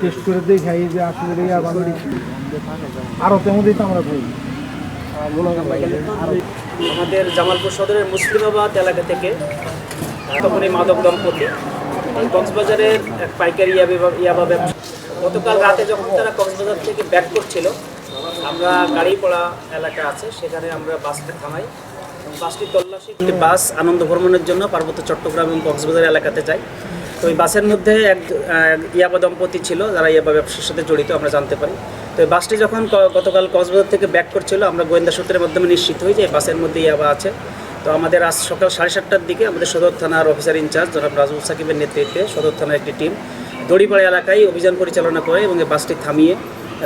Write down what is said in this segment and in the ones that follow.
Test করে দেখাই যে আসলে ইয়াবা না আরও তেমন দিতে আমরা করি। আমাদের জামালপুর সদরের মুসলিমাবাদ এলাকা থেকে তখন এই মাদক দম্পতি কক্সবাজারের এক পাইকারি ইয়াবা ব্যবসা। গতকাল রাতে যখন তারা কক্সবাজার থেকে ব্যাক করছিল, আমরা গাড়িপড়া এলাকা আছে, সেখানে আমরা বাসটা থামাই। বাসটি তল্লাশি বাস আনন্দ ভ্রমণের জন্য পার্বত্য চট্টগ্রাম এবং কক্সবাজার এলাকাতে যায়। তো ওই বাসের মধ্যে এক ইয়াবা দম্পতি ছিল, যারা ইয়াবা ব্যবসার সাথে জড়িত, আমরা জানতে পারি। তো এই বাসটি যখন গতকাল কক্সবাজার থেকে ব্যাক করছিল, আমরা গোয়েন্দা সূত্রের মাধ্যমে নিশ্চিত হই যে এই বাসের মধ্যে ইয়াবা আছে। তো আমাদের আজ সকাল সাড়ে সাতটার দিকে আমাদের সদর থানার অফিসার ইনচার্জ জনাব রাজুল সাকিবের নেতৃত্বে সদর থানার একটি টিম দড়িপাড়া এলাকায় অভিযান পরিচালনা করে এবং এই বাসটি থামিয়ে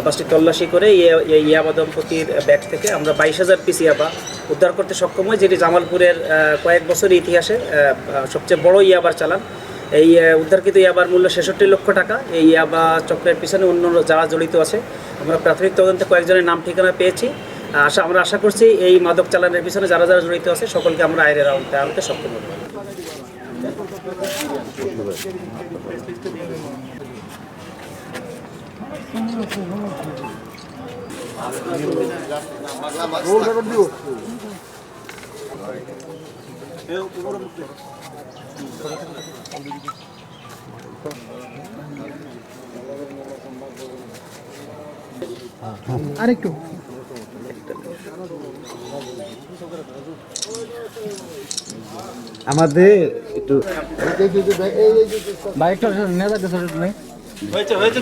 বাসটি তল্লাশি করে ইয়ে- এই ইয়াবা দম্পতির ব্যাগ থেকে আমরা বাইশ হাজার পিস ইয়াবা উদ্ধার করতে সক্ষম হয় যেটি জামালপুরের কয়েক বছরের ইতিহাসে সবচেয়ে বড় ইয়াবার চালান। এই উদ্ধারকৃত ইয়াবার মূল্য ছেষট্টি লক্ষ টাকা। এই ইয়াবা চক্রের পিছনে অন্য যারা জড়িত আছে, আমরা প্রাথমিক তদন্তে কয়েকজনের নাম ঠিকানা পেয়েছি। আশা, আমরা আশা করছি এই মাদক চালানের পিছনে যারা যারা জড়িত আছে, সকলকে আমরা আইনের আওতায় আনতে সক্ষম হব। আরেকটু। আমাদের একটু বাইকটা নেওয়া যাচ্ছে হয়েছে হয়েছে।